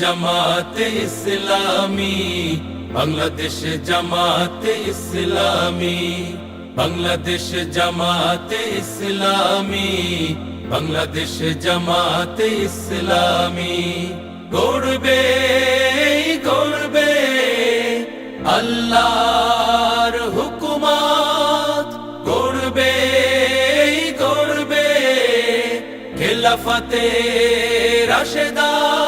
জামাতে ইসলামী, বাংলাদেশ জামাতে ইসলামী, বাংলাদেশ জামাতে ইসলামী, বাংলাদেশ জামাতে ইসলামী। গড়বে গড়বে আল্লাহর হুকুমাত। গড়বে গড়বে খেলাফতে রাশেদার